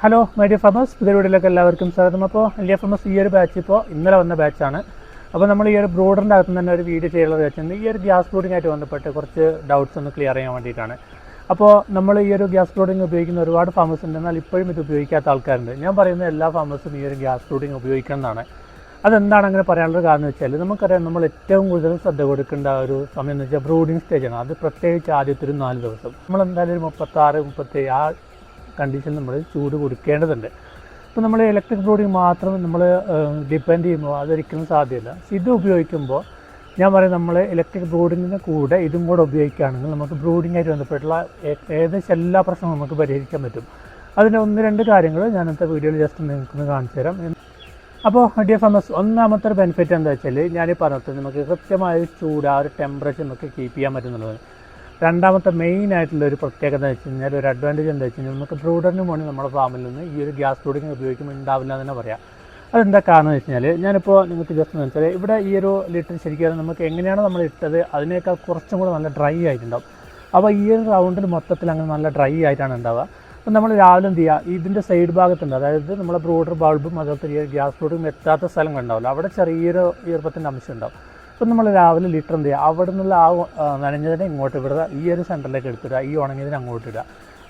Hello my dear farmers പുതിയ വീഡിയോയിലേക്ക് എല്ലാവർക്കും സ്വാഗതം. അപ്പോൾ ഡിയർ ഫാമേഴ്സ് ഈ ഒരു ബാച്ച് ഇപ്പോൾ ഇന്നലെ വന്ന ബാച്ചാണ് അപ്പോൾ നമ്മൾ ഈ ഒരു ബ്രോഡറിന്റെ അകത്ത് തന്നെ ഒരു വീഡിയോ ചെയ്യാനുള്ള വെച്ചിട്ടുണ്ട് ഈ ഒരു ഗ്യാസ് ബ്ലോഡിങ്ങായിട്ട് ബന്ധപ്പെട്ട് കുറച്ച് ഡൗട്ട്സ് ഒന്ന് ക്ലിയർ ചെയ്യാൻ വേണ്ടിയിട്ടാണ്. അപ്പോൾ നമ്മൾ ഈ ഒരു ഗ്യാസ് ബ്ലോഡിങ് ഉപയോഗിക്കുന്ന ഒരുപാട് ഫാമേഴ്സ് ഉണ്ട്. എന്നാൽ ഇപ്പോഴും ഇത് ഉപയോഗിക്കാത്ത ആൾക്കാരുണ്ട്. ഞാൻ പറയുന്ന എല്ലാ ഫാമേഴ്സും ഈ ഒരു ഗ്യാസ് ബ്ലോഡിങ് ഉപയോഗിക്കണം എന്നാണ്. അതെന്താണ് അങ്ങനെ പറയാനുള്ള കാരണം വെച്ചാൽ നമുക്കറിയാം നമ്മൾ ഏറ്റവും കൂടുതൽ ശ്രദ്ധ കൊടുക്കേണ്ട ഒരു സമയം എന്ന് വെച്ചാൽ ബ്രൂഡിങ് സ്റ്റേജാണ് അത് പ്രത്യേകിച്ച് ആദ്യത്തെ ഒരു നാല് ദിവസം. നമ്മൾ എന്തായാലും ഒരു മുപ്പത്താറ് മുപ്പത്തേഴ് ആ കണ്ടീഷൻ നമ്മൾ ചൂട് കൊടുക്കേണ്ടതുണ്ട്. ഇപ്പോൾ നമ്മൾ ഇലക്ട്രിക് ബ്രൂഡിംഗ് മാത്രം നമ്മൾ ഡിപ്പെൻഡ് ചെയ്യുമ്പോൾ അതൊരിക്കലും സാധ്യമല്ല. ഇത് ഉപയോഗിക്കുമ്പോൾ ഞാൻ പറയും നമ്മൾ ഇലക്ട്രിക് ബ്രൂഡിങ്ങിന്റെ കൂടെ ഇതും കൂടെ ഉപയോഗിക്കുകയാണെങ്കിൽ നമുക്ക് ബ്രൂഡിങ്ങായിട്ട് ബന്ധപ്പെട്ടുള്ള ഏകദേശം എല്ലാ പ്രശ്നവും നമുക്ക് പരിഹരിക്കാൻ പറ്റും. അതിന്റെ ഒന്ന് രണ്ട് കാര്യങ്ങൾ ഞാൻ ഇന്നത്തെ വീഡിയോയിൽ ജസ്റ്റ് നിങ്ങൾക്ക് കാണിച്ചു തരാം. അപ്പോൾ ഡിയർ എസ് ഒന്നാമത്തെ ഒരു ബെനിഫിറ്റ് എന്താ വെച്ചാൽ ഞാൻ പറഞ്ഞത് നമുക്ക് കൃത്യമായ ചൂട് ആ ഒരു ടെമ്പറേച്ചർ നമുക്ക് കീപ്പ് ചെയ്യാൻ പറ്റുന്നുള്ളത്. രണ്ടാമത്തെ മെയിൻ ആയിട്ടുള്ള ഒരു പ്രത്യേകത എന്ന് വെച്ച് കഴിഞ്ഞാൽ ഒരു അഡ്വാന്റേജ് എന്താ വെച്ച് കഴിഞ്ഞാൽ നമുക്ക് ബ്രൂഡറിന് വേണ്ടി നമ്മുടെ ഫാമിൽ നിന്ന് ഈ ഒരു ഗ്യാസ് ലോഡിങ് ഉപയോഗിക്കുമ്പോൾ ഉണ്ടാവില്ല എന്ന് തന്നെ പറയാം. അതെന്താ കാരണം എന്ന് വെച്ച് ഞാനിപ്പോൾ നിങ്ങൾക്ക് ജസ്റ്റ് എന്ന് വെച്ചാൽ ഇവിടെ ഈ ഒരു ലിറ്റർ ശരിക്കും നമുക്ക് എങ്ങനെയാണോ നമ്മൾ ഇട്ടത് അതിനേക്കാൾ കുറച്ചും കൂടെ നല്ല ഡ്രൈ ആയിട്ടുണ്ടാവും. അപ്പോൾ ഈ ഒരു റൗണ്ടിൽ മൊത്തത്തിൽ അങ്ങനെ നല്ല ഡ്രൈ ആയിട്ടാണ് ഉണ്ടാവുക. അപ്പം നമ്മൾ രാവിലെ എന്ത് ചെയ്യുക? ഇതിന്റെ സൈഡ് ഭാഗത്തുണ്ട്. അതായത് നമ്മളെ ബ്രോഡർ ബൾബും അതുപോലെ ഈ ഗ്യാസ് ബ്രോഡും എത്താത്ത സ്ഥലങ്ങളുണ്ടാവില്ല. അവിടെ ചെറിയൊരു ഈർപ്പത്തിന്റെ അംശം ഉണ്ടാവും. അപ്പം നമ്മൾ രാവിലെ ലിറ്റർ എന്ത് ചെയ്യുക? അവിടെ നിന്നുള്ള ആ നനഞ്ഞതിനെ ഇങ്ങോട്ട് വിടുക. ഈ ഒരു സെന്ററിലേക്ക് എടുത്തിടുക ഈ ഉണങ്ങിയതിനെ അങ്ങോട്ട് ഇടുക.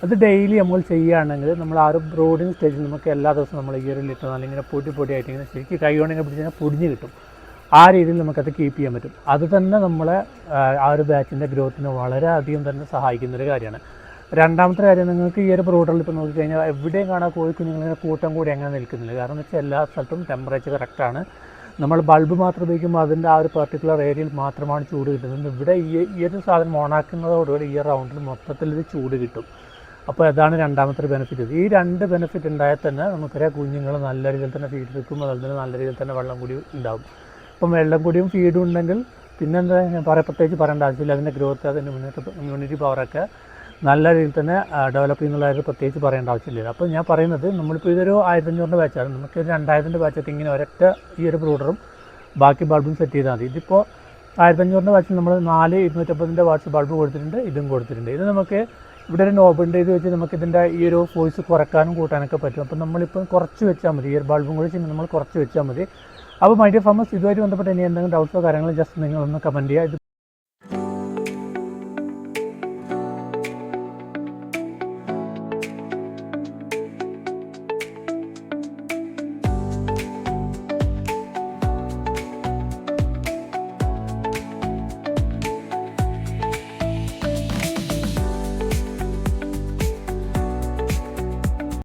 അത് ഡെയിലി നമ്മൾ ചെയ്യുകയാണെങ്കിൽ നമ്മൾ ആ ഒരു ബ്രോഡിങ് സ്റ്റേജിൽ നമുക്ക് എല്ലാ ദിവസവും നമ്മൾ ഈ ഒരു ലിറ്റർ അല്ലെങ്കിൽ പൊടി പൊടിയായിട്ട് ഇങ്ങനെ ശരിക്കും കൈ ഉണങ്ങി പിടിച്ച് പൊടിഞ്ഞ് കിട്ടും. ആ രീതിയിൽ നമുക്കത് കീപ്പ് ചെയ്യാൻ പറ്റും. അത് തന്നെ നമ്മളെ ആ, ഒരു ബാച്ചിന്റെ ഗ്രോത്തിനെ വളരെയധികം തന്നെ സഹായിക്കുന്ന ഒരു കാര്യമാണ്. രണ്ടാമത്തെ കാര്യം നിങ്ങൾക്ക് ഈ ഒരു ബ്രോഡറിൽ ഇപ്പോൾ നോക്കിക്കഴിഞ്ഞാൽ എവിടെയും കാണാൻ കോഴി കൂട്ടം കൂടി എങ്ങനെ നിൽക്കുന്നില്ല. കാരണം എന്ന് വെച്ചാൽ എല്ലാ സ്ഥലത്തും ടെമ്പറേച്ചർ കറക്റ്റാണ് നമ്മൾ ബൾബ് മാത്രം ഉപയോഗിക്കുമ്പോൾ അതിന്റെ ആ ഒരു പെർട്ടിക്കുലർ ഏരിയയിൽ മാത്രമാണ് ചൂട് കിട്ടുന്നത്. ഇവിടെ ഈ ഈ ഒരു സാധനം ഓണാക്കുന്നതോടുകൂടി ഈ റൗണ്ടിൽ മൊത്തത്തിൽ ഇത് ചൂട് കിട്ടും. അപ്പോൾ അതാണ് രണ്ടാമത്തെ ഒരു ബെനിഫിറ്റ് ഈ രണ്ട് ബെനിഫിറ്റ് ഉണ്ടായാൽ തന്നെ നമുക്കറിയാം കുഞ്ഞുങ്ങൾ നല്ല രീതിയിൽ തന്നെ ഫീഡ് എടുക്കും. അതുപോലെ തന്നെ നല്ല രീതിയിൽ തന്നെ വെള്ളം കൂടി ഉണ്ടാകും ഇപ്പം വെള്ളം കൂടിയും ഫീഡും ഉണ്ടെങ്കിൽ പിന്നെന്താ പറയാം പ്രത്യേകിച്ച് പറയേണ്ട ആവശ്യമില്ല. അതിന്റെ ഗ്രോത്ത് അതിന്റെ ഇമ്മ്യൂണിറ്റി ഇമ്മ്യൂണിറ്റി പവറൊക്കെ നല്ല രീതിയിൽ തന്നെ ഡെവലപ്പ് ചെയ്യുന്നുള്ള കാര്യം പ്രത്യേകിച്ച് പറയേണ്ട ആവശ്യമില്ല. അപ്പോൾ ഞാൻ പറയുന്നത് നമ്മളിപ്പോൾ ഇതൊരു ആയിരത്തഞ്ഞൂറിന്റെ ബാച്ചാണ് നമുക്ക് രണ്ടായിരത്തിന്റെ ബാച്ചൊക്കെ ഇങ്ങനെ ഒരൊറ്റ ഈ ഒരു ബ്രൂഡറും ബാക്കി ബൾബും സെറ്റ് ചെയ്താൽ മതി. ഇതിപ്പോൾ ആയിരത്തഞ്ഞൂറിന്റെ ബാച്ചിൽ നമ്മൾ നാല് ഇരുന്നൂറ്റമ്പതിന്റെ വാട്ട്സ് ബൾബ് കൊടുത്തിട്ടുണ്ട് ഇതും കൊടുത്തിട്ടുണ്ട്. ഇത് നമുക്ക് ഇവിടെ ഒരു നോബിന്റെ ഇത് വെച്ച് നമുക്ക് ഇതിന്റെ ഈ ഒരു ഫോഴ്സ് കുറക്കാനും കൂട്ടാനൊക്കെ പറ്റും. അപ്പോൾ നമ്മളിപ്പോൾ കുറച്ച് വെച്ചാൽ മതി. ഈ ഒരു ബൾബും കൂടി ചെയ്യുമ്പോൾ നമ്മൾ കുറച്ച് വെച്ചാൽ മതി. അപ്പോൾ മൈ ഡിയർ ഫാമേഴ്സ് ഇതുമായിട്ട് ബന്ധപ്പെട്ട് ഇനി എന്തെങ്കിലും ഡൗട്ട്സോ കാര്യങ്ങളോ ജസ്റ്റ് നിങ്ങളൊന്ന് കമന്റ് ചെയ്യുക.